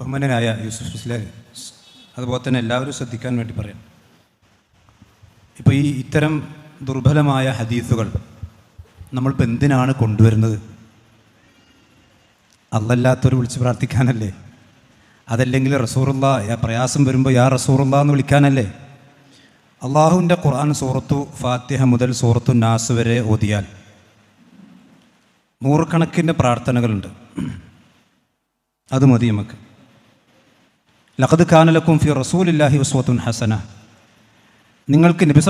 ബഹുമാനനായ യൂസുഫ് ഇസ്ലാലി അതുപോലെ തന്നെ എല്ലാവരും ശ്രദ്ധിക്കാൻ വേണ്ടി പറയാം. ഇപ്പോൾ ഈ ഇത്തരം ദുർബലമായ ഹദീസുകൾ നമ്മളിപ്പോൾ എന്തിനാണ് കൊണ്ടുവരുന്നത്? അല്ലല്ലാത്തവർ വിളിച്ച് പ്രാർത്ഥിക്കാനല്ലേ? അതല്ലെങ്കിൽ റസൂറുള്ള യാ പ്രയാസം വരുമ്പോൾ യാ റസൂറുള്ള എന്ന് വിളിക്കാനല്ലേ? അള്ളാഹുവിന്റെ ഖുർആൻ സൂറത്തു ഫാത്തിഹ മുതൽ സൂറത്തു നാസ് വരെ ഓതിയാൽ നൂറുകണക്കിന്റെ പ്രാർത്ഥനകളുണ്ട്. അത് മതി നമുക്ക്. ലഖദ് ഖാനലക്കും ഫി റസൂലില്ലാഹി വസ്വത്തുൻ ഹസന. നിങ്ങൾക്ക് നബി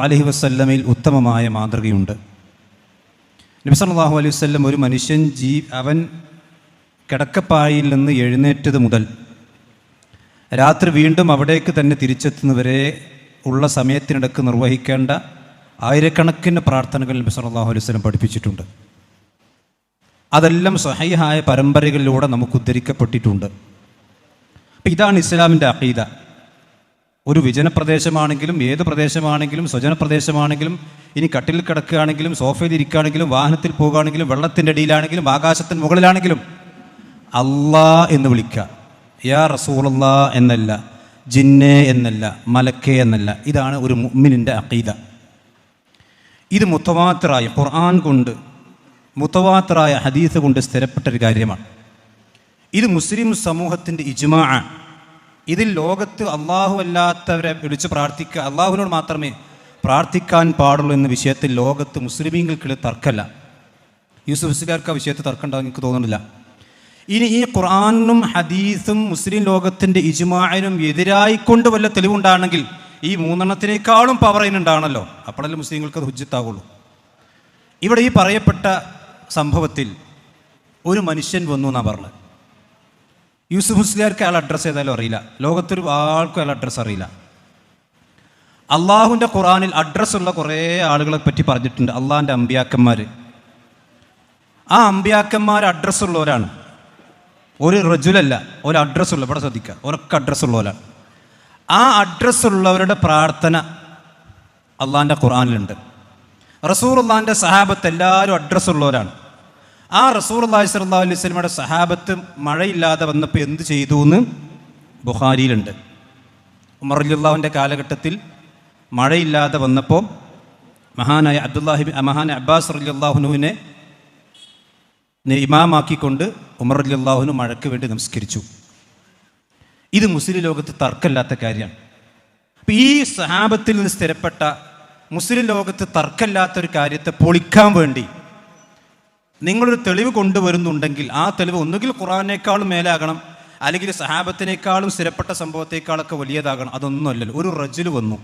അലഹി വസ്ല്ലമയിൽ ഉത്തമമായ മാതൃകയുണ്ട്. നബി സല്ലല്ലാഹു അലൈഹി വസ്ല്ലം ഒരു മനുഷ്യൻ ജീ അവൻ കിടക്കപ്പായിൽ നിന്ന് എഴുന്നേറ്റത് മുതൽ രാത്രി വീണ്ടും അവിടേക്ക് തന്നെ തിരിച്ചെത്തുന്നവരെ ഉള്ള സമയത്തിനിടക്ക് നിർവഹിക്കേണ്ട ആയിരക്കണക്കിന് പ്രാർത്ഥനകൾ നബി സല്ലല്ലാഹു അലൈഹി വസ്ലം പഠിപ്പിച്ചിട്ടുണ്ട്. അതെല്ലാം സഹൈഹായ പരമ്പരകളിലൂടെ നമുക്ക് ഉദ്ധരിക്കപ്പെട്ടിട്ടുണ്ട്. ഇതാണ് ഇസ്ലാമിന്റെ അഖീദ. ഒരു വിജനപ്രദേശമാണെങ്കിലും ഏത് പ്രദേശമാണെങ്കിലും സ്വജന പ്രദേശമാണെങ്കിലും ഇനി കട്ടിൽ കിടക്കുകയാണെങ്കിലും സോഫയിൽ ഇരിക്കുകയാണെങ്കിലും വാഹനത്തിൽ പോകുകയാണെങ്കിലും വെള്ളത്തിന്റെ അടിയിലാണെങ്കിലും ആകാശത്തിന് മുകളിലാണെങ്കിലും അള്ളാ എന്ന് വിളിക്കുക യാ റസൂലുള്ള എന്നല്ല ജിന്നെ എന്നല്ല മലക്കെ എന്നല്ല. ഇതാണ് ഒരു മുഅ്മിനിന്റെ അഖീദ. ഇത് മുത്തവാത്തറായ ഖുർആൻ കൊണ്ട് മുത്തവാത്തറായ ഹദീസ് കൊണ്ട് സ്ഥിരപ്പെട്ടൊരു കാര്യമാണ്. ഇത് മുസ്ലിം സമൂഹത്തിന്റെ ഇജ്മാ. ഇതിൽ ലോകത്ത് അള്ളാഹു അല്ലാത്തവരെ വിളിച്ച് പ്രാർത്ഥിക്കുക അള്ളാഹുവിനോട് മാത്രമേ പ്രാർത്ഥിക്കാൻ പാടുള്ളൂ എന്ന വിഷയത്തിൽ ലോകത്ത് മുസ്ലിമീങ്ങൾക്കിടയിൽ തർക്കമല്ല. യൂസുഫ് ഇസ്ലാർക്ക് ആ വിഷയത്തിൽ തർക്കം ഉണ്ടാകും എനിക്ക് തോന്നുന്നില്ല. ഇനി ഈ ഖുർആാനും ഹദീസും മുസ്ലിം ലോകത്തിന്റെ ഇജുമാനും എതിരായിക്കൊണ്ട് വല്ല തെളിവുണ്ടാണെങ്കിൽ ഈ മൂന്നെണ്ണത്തിനേക്കാളും പവർ അതിനുണ്ടാണല്ലോ. അപ്പോഴല്ലേ മുസ്ലിങ്ങൾക്ക് അത് ഹുജ്ജത്താവുള്ളൂ. ഇവിടെ ഈ പറയപ്പെട്ട സംഭവത്തിൽ ഒരു മനുഷ്യൻ വന്നു എന്നാണ് പറഞ്ഞത്. യൂസുഫ് മുസ്ലിയാർക്ക് അയാൾ അഡ്രസ്സ് ചെയ്താലും അറിയില്ല. ലോകത്തൊരു ആൾക്കും അയാൾ അഡ്രസ്സ് അറിയില്ല. അള്ളാഹുവിന്റെ ഖുറാനിൽ അഡ്രസ്സുള്ള കുറേ ആളുകളെ പറ്റി പറഞ്ഞിട്ടുണ്ട്. അള്ളാഹിന്റെ അമ്പിയാക്കന്മാർ. ആ അമ്പിയാക്കന്മാർ അഡ്രസ്സുള്ളവരാണ് ഒരു റജുലല്ല ഒരു അഡ്രസ്സുള്ള ഇവിടെ ശ്രദ്ധിക്കുക. ഒരൊക്കെ അഡ്രസ്സുള്ളവരാണ് ആ അഡ്രസ്സുള്ളവരുടെ പ്രാർത്ഥന അള്ളാഹിന്റെ ഖുറാനിലുണ്ട് റസൂർ അള്ളാഹിന്റെ സഹാബത്ത് എല്ലാവരും അഡ്രസ്സുള്ളവരാണ് ആ റസൂർ അള്ളാഹി സ്വല്ലാ അലൈഹി സ്വലമയുടെ സഹാബത്ത് മഴയില്ലാതെ വന്നപ്പോൾ എന്ത് ചെയ്തു എന്ന് ബുഹാരിയിലുണ്ട് ഉമർ അലിയുള്ളാഹുവിന്റെ കാലഘട്ടത്തിൽ മഴയില്ലാതെ വന്നപ്പോൾ മഹാനായ അബ്ദുല്ലാഹിബി മഹാൻ അബ്ബാസ് അലിയുള്ളാഹുനുവിനെ ഇമാമാക്കിക്കൊണ്ട് ഉമർ അലിയുള്ളാഹുനു മഴയ്ക്ക് വേണ്ടി നമസ്കരിച്ചു. ഇത് മുസ്ലിം ലോകത്ത് തർക്കമില്ലാത്ത കാര്യമാണ്. അപ്പം ഈ സഹാബത്തിൽ നിന്ന് സ്ഥിരപ്പെട്ട മുസ്ലിം ലോകത്ത് തർക്കമില്ലാത്ത ഒരു കാര്യത്തെ പൊളിക്കാൻ വേണ്ടി നിങ്ങളൊരു തെളിവ് കൊണ്ടുവരുന്നുണ്ടെങ്കിൽ ആ തെളിവ് ഒന്നുകിൽ ഖുറാനേക്കാളും മേലാകണം അല്ലെങ്കിൽ സഹാബത്തിനേക്കാളും സ്ഥിരപ്പെട്ട സംഭവത്തെക്കാളൊക്കെ വലിയതാകണം. അതൊന്നുമല്ലല്ലോ ഒരു റജിൽ വന്നു.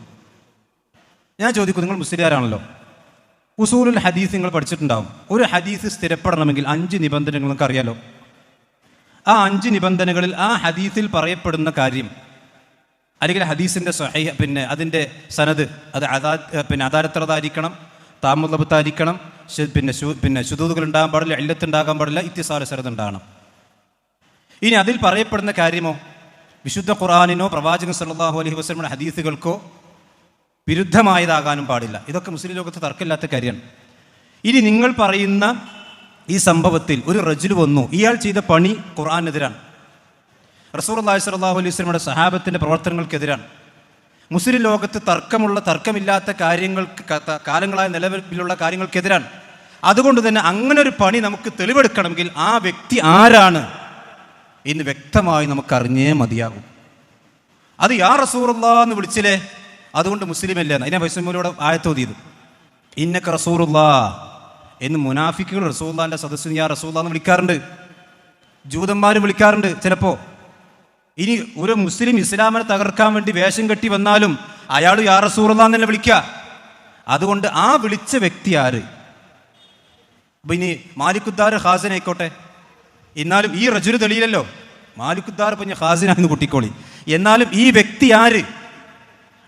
ഞാൻ ചോദിക്കും നിങ്ങൾ മുസ്ലിയാരാണല്ലോ? ഉസൂലുൽ ഹദീസ് നിങ്ങൾ പഠിച്ചിട്ടുണ്ടാവും. ഒരു ഹദീസ് സ്ഥിരപ്പെടണമെങ്കിൽ അഞ്ച് നിബന്ധനകൾ നിങ്ങൾക്ക് അറിയാലോ ആ അഞ്ച് നിബന്ധനകളിൽ ആ ഹദീസിൽ പറയപ്പെടുന്ന കാര്യം അല്ലെങ്കിൽ ഹദീസിന്റെ സഹൈ പിന്നെ അതിന്റെ സനത് അത് അതാ പിന്നെ അദാരത്രതായിരിക്കണം താമുലബത്തായിരിക്കണം പിന്നെ പിന്നെ ശുദ്ധൂതുകൾ ഉണ്ടാകാൻ പാടില്ല ഇല്ലത്ത് ഉണ്ടാകാൻ പാടില്ല ഇത്തിസാല ശരത് ഉണ്ടാകണം ഇനി അതിൽ പറയപ്പെടുന്ന കാര്യമോ? വിശുദ്ധ ഖുറാനിനോ പ്രവാചകൻ സല്ലാഹു അലൈഹി വസ്ലമിയുടെ ഹദീസുകൾക്കോ വിരുദ്ധമായതാകാനും പാടില്ല. ഇതൊക്കെ മുസ്ലിം ലോകത്ത് തർക്കമില്ലാത്ത കാര്യമാണ്. ഇനി നിങ്ങൾ പറയുന്ന ഈ സംഭവത്തിൽ ഒരു റജുൽ വന്നു ഇയാൾ ചെയ്ത പണി ഖുർആാനെതിരാണ്. റസൂർ അള്ളാഹി സ്വല്ലാഹു അലൈഹി സ്വലമിയുടെ സഹാബത്തിന്റെ പ്രവർത്തനങ്ങൾക്കെതിരാണ്. മുസ്ലിം ലോകത്ത് തർക്കമുള്ള തർക്കമില്ലാത്ത കാര്യങ്ങൾക്ക് കാലങ്ങളായ നിലവിലുള്ള കാര്യങ്ങൾക്കെതിരാണ്. അതുകൊണ്ട് തന്നെ അങ്ങനെ ഒരു പണി നമുക്ക് തെളിവെടുക്കണമെങ്കിൽ ആ വ്യക്തി ആരാണ് എന്ന് വ്യക്തമായി നമുക്ക് അറിഞ്ഞേ മതിയാകും. അത് യാ റസൂറുല്ലാ എന്ന് വിളിച്ചില്ലേ? അതുകൊണ്ട് മുസ്ലിം അല്ല അതിനെ വൈസ്മൂലൂടെ ആയത്തോതിയത് ഇന്നക്ക് റസൂറുല്ലാ എന്ന് മുനാഫിക്കുകൾ റസൂല്ലാന്റെ സദസ്സിന് യാ റസൂല്ല എന്ന് വിളിക്കാറുണ്ട്. ജൂതന്മാർ വിളിക്കാറുണ്ട് ചിലപ്പോൾ ഇനി ഒരു മുസ്ലിം ഇസ്ലാമിനെ തകർക്കാൻ വേണ്ടി വേഷം കെട്ടി വന്നാലും അയാൾ യാ റസൂറുല്ല എന്നല്ലേ വിളിക്കുക അതുകൊണ്ട് ആ വിളിച്ച വ്യക്തി ആര്? അപ്പൊ ഇനി മാലിക്കുദ്ദാർ ഹാസനായിക്കോട്ടെ എന്നാലും ഈ റജുര് തെളിയില്ലല്ലോ. മാലിക്കുദ്ദാർ ഇപ്പൊ ഞാൻ ഹാസിനാന്ന് കുട്ടിക്കോളി. എന്നാലും ഈ വ്യക്തി ആര്?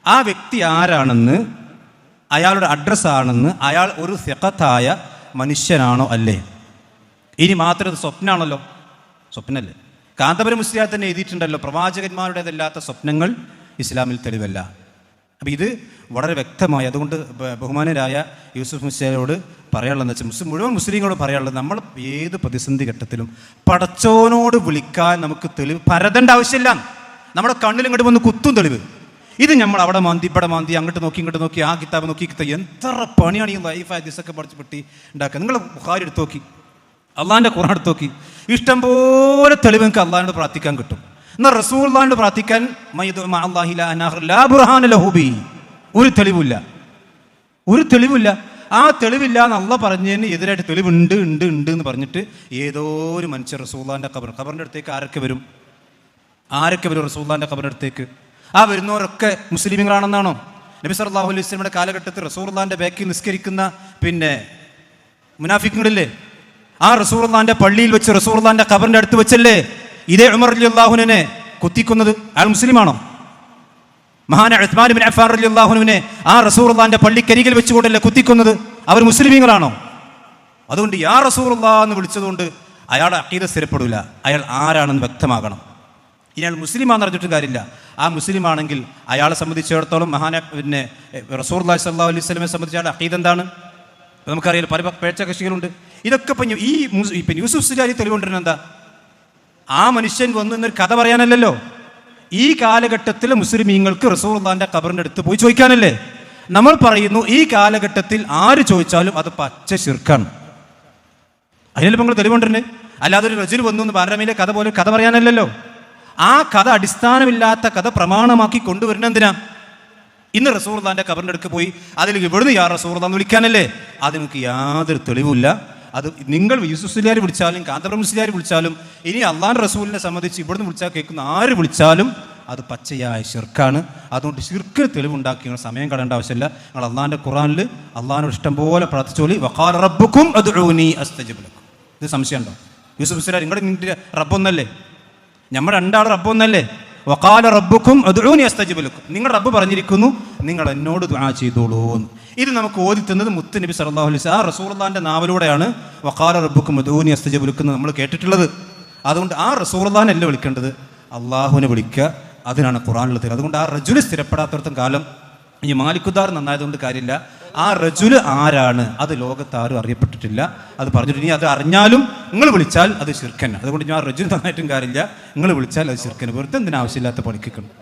ആ വ്യക്തി ആരാണെന്ന് അയാളുടെ അഡ്രസ്സാണെന്ന് അയാൾ ഒരു സെക്കത്തായ മനുഷ്യനാണോ അല്ലേ? ഇനി മാത്രം സ്വപ്നമാണല്ലോ സ്വപ്നല്ലേ? കാന്തപുരം മുസ്ലിയാർ തന്നെ എഴുതിയിട്ടുണ്ടല്ലോ പ്രവാചകന്മാരുടേതല്ലാത്ത സ്വപ്നങ്ങൾ ഇസ്ലാമിൽ തെളിവല്ല. അപ്പം ഇത് വളരെ വ്യക്തമായി അതുകൊണ്ട് ബഹുമാനരായ യൂസുഫ് മുസ്ലിയോട് പറയാനുള്ളതെന്ന് വെച്ചാൽ മുസ്ലിം മുഴുവൻ മുസ്ലിങ്ങളോട് പറയാനുള്ളത് നമ്മൾ ഏത് പ്രതിസന്ധി ഘട്ടത്തിലും പടച്ചോനോട് വിളിക്കാൻ നമുക്ക് തെളിവ് പരതേണ്ട ആവശ്യമില്ല. നമ്മുടെ കണ്ണിൽ ഇങ്ങോട്ട് വന്ന് കുത്തും തെളിവ്. ഇത് നമ്മൾ അവിടെ മാന്തി ഇവിടെ മാന്തി അങ്ങോട്ട് നോക്കി ഇങ്ങോട്ട് നോക്കി ആ കിതാബ് നോക്കി കിത്താബ് എത്ര പണിയാണ് ഈ ലൈഫ് ഹദീസൊക്കെ പഠിച്ച് പെട്ടി ഉണ്ടാക്കുക. നിങ്ങൾ ബുഹാരി എടുത്ത് നോക്കി. അള്ളാഹിന്റെ ഖുറാൻ എടുത്ത് നോക്കി. ഇഷ്ടം പോലെ തെളിവ് നിങ്ങൾക്ക് അള്ളാഹിനോട് പ്രാർത്ഥിക്കാൻ കിട്ടും. എന്നാൽ റസൂൽ അള്ളാഹിനോട് പ്രാർത്ഥിക്കാൻ മയ്യിദു മഅ അല്ലാഹി ലാ അനാഹർ ലാ ബുർഹാന ലഹു ഒരു തെളിവില്ല ഒരു തെളിവില്ല ആ തെളിവില്ല അള്ള പറഞ്ഞതിന് എതിരായിട്ട് തെളിവുണ്ട് ഉണ്ട് ഉണ്ട് എന്ന് പറഞ്ഞിട്ട് ഏതോ ഒരു മനുഷ്യർ റസൂള്ളാന്റെ ഖബർ ഖബറിന്റെ അടുത്തേക്ക് ആരൊക്കെ വരും? ആരൊക്കെ വരും റസൂള്ളാന്റെ ഖബറിന്റെ അടുത്തേക്ക്? ആ വരുന്നവരൊക്കെ മുസ്ലിമുകളാണെന്നാണോ നബി സല്ലല്ലാഹു അലൈഹി വസ്ലമിയുടെ കാലഘട്ടത്തിൽ റസൂള്ളാന്റെ ബാക്കിൽ നിസ്കരിക്കുന്ന പിന്നെ മുനാഫിക്കുകളില്ലേ? ആ റസൂർലാന്റെ പള്ളിയിൽ വെച്ച് റസൂർലാന്റെ ഖബറിന്റെ അടുത്ത് വെച്ചല്ലേ? ഇതേ ഉമർ അലി അള്ളാഹുനെ കുത്തിക്കുന്നത്. അയാൾ മുസ്ലിമാണോ? മഹാന ഉസ്മാൻ ബിൻ അഫാർ അലി അള്ളാഹുനുവിനെ ആ റസൂർലാന്റെ പള്ളിക്കരികിൽ വെച്ചുകൊണ്ടല്ലേ കുത്തിക്കുന്നത്? അവർ മുസ്ലിമീങ്ങളാണോ? അതുകൊണ്ട് യാ റസൂറുള്ള എന്ന് വിളിച്ചതുകൊണ്ട് അയാളെ അക്കീത സ്ഥിരപ്പെടില്ല അയാൾ ആരാണെന്ന് വ്യക്തമാകണം. ഇനി അയാൾ മുസ്ലിമാണെന്ന് അറിഞ്ഞിട്ടും കാര്യമില്ല. ആ മുസ്ലിം ആണെങ്കിൽ അയാളെ സംബന്ധിച്ചിടത്തോളം മഹാന പിന്നെ റസൂർ അല്ലാഹി സല്ലാ അലൈഹി സ്വലമെ സംബന്ധിച്ച് അയാളുടെ അക്കീത എന്താണ്? നമുക്കറിയാം പല പേഴ്ച കക്ഷികളുണ്ട്. ഇതൊക്കെ ഇപ്പം ഈ ഇപ്പം യൂസുഫ് സുജാരി തെളിവുകൊണ്ടിരുന്ന ആ മനുഷ്യൻ വന്നു എന്നൊരു കഥ പറയാനല്ലല്ലോ. ഈ കാലഘട്ടത്തിൽ മുസ്ലിമീങ്ങൾക്ക് റസൂർദാന്റെ ഖബറിന്റെ അടുത്ത് പോയി ചോദിക്കാനല്ലേ? നമ്മൾ പറയുന്നു ഈ കാലഘട്ടത്തിൽ ആര് ചോദിച്ചാലും അത് പച്ച ശിർക്കാണ്. അതിനല്ലേ നിങ്ങൾ തെളിവുണ്ടല്ലേ? അല്ലാതെ ഒരു റജുൽ വന്നു എന്ന് ബാലരമയിലെ കഥ പോലെ കഥ പറയാനല്ലല്ലോ. ആ കഥ അടിസ്ഥാനമില്ലാത്ത കഥ പ്രമാണമാക്കി കൊണ്ടുവരുന്ന എന്തിനാ? ഇന്ന് റസൂർദാന്റെ കബറിന്റെ അടുക്ക് പോയി അതിൽ ഇവിടുന്ന് യാ റസൂർദാന്ന് വിളിക്കാനല്ലേ? അതിനൊക്കെ യാതൊരു തെളിവുമില്ല. അത് നിങ്ങൾ യൂസുഫുസ്ലിയാർ വിളിച്ചാലും കാന്തപുരം വിളിച്ചാലും ഇനി അള്ളാൻ റസൂലിനെ സംബന്ധിച്ച് ഇവിടുന്ന് വിളിച്ചാൽ കേൾക്കുന്ന ആര് വിളിച്ചാലും അത് പച്ചയായ ഷിർക്കാണ് അതുകൊണ്ട് ഷിർക്ക് തെളിവുണ്ടാക്കി സമയം കളയേണ്ട ആവശ്യമില്ല. നിങ്ങൾ അള്ളാന്റെ ഖുറാനിൽ അള്ളാഹിനോട് ഇഷ്ടം പോലെ പ്രാർത്ഥിച്ചോളി. വഖാൽ റബ്ബുക്കും അത് റൂനി ലക്കും. ഇത് സംശയമുണ്ടോ? യൂസുഫ് മുസ്ലിയാർ നിങ്ങളുടെ നിങ്ങളുടെ റബ്ബൊന്നല്ലേ? നമ്മൾ രണ്ടാൾ റബ്ബൊന്നല്ലേ? വക്കാല റബ്ബുക്കും അദ്ഊനി അസ്തജിബ് ലക്കും. നിങ്ങൾ റബ്ബ് പറഞ്ഞിരിക്കുന്നു നിങ്ങൾ എന്നോട് ദുആ ചെയ്തോളൂ എന്ന്. ഇത് നമുക്ക് ഓതി തന്നത് മുത്ത് നബി സല്ലല്ലാഹു അലൈഹി വസല്ലം ആ റസൂലുള്ളാഹിന്റെ നാവിലൂടെയാണ് വക്കാല റബ്ബുക്കും അദ്ഊനി അസ്തജിബ് ലക്കും നമ്മൾ കേട്ടിട്ടുള്ളത്. അതുകൊണ്ട് ആ റസൂലുള്ളാഹിനല്ല വിളിക്കേണ്ടത് അള്ളാഹുവിനെ വിളിക്കുക. അതിനാണ് ഖുറാനുള്ളത് അതുകൊണ്ട് ആ റജുലി സ്ഥിരപ്പെടാത്തടത്തും കാലം. ഈ മാലിക്കുദാർ നന്നായതുകൊണ്ട് കാര്യമില്ല. ആ റജുൽ ആരാണ്? അത് ലോകത്ത് ആരും അറിയപ്പെട്ടിട്ടില്ല. അത് പറഞ്ഞിട്ട് ഇനി അത് അറിഞ്ഞാലും നിങ്ങൾ വിളിച്ചാൽ അത് ശിർക്കൻ അതുകൊണ്ട് ഞാൻ റജുൽ നന്നായിട്ടും കാര്യമില്ല. നിങ്ങൾ വിളിച്ചാൽ അത് ശിർക്കൻ വെറുതെ എന്തിനാവശ്യമില്ലാത്ത പണിക്കണം